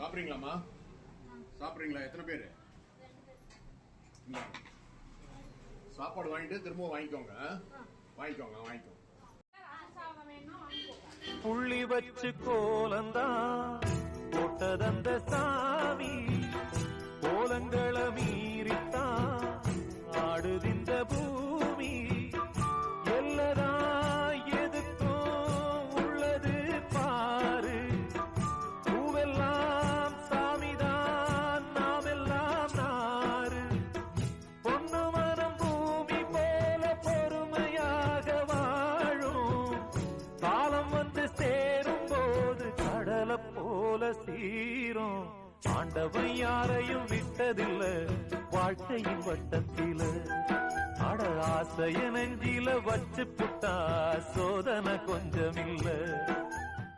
சாப்பிட்றீங்களாம்மா? சாப்பிட்றீங்களா? எத்தனை பேர்? சாப்பாடு வாங்கிட்டு திரும்ப வாங்கிக்கோங்க? வாங்கிக்கோங்க வாங்கிக்கோங்க. புள்ளி வச்சு கோலந்தான் போட்டதந்த தீரும். ஆண்டவன் யாரையும் விட்டதில்ல. வாழ்க்கையின் வட்டத்தில. அட ஆசைய நெஞ்சில வச்சு புட்டா. சோதனை கொஞ்சமில்ல.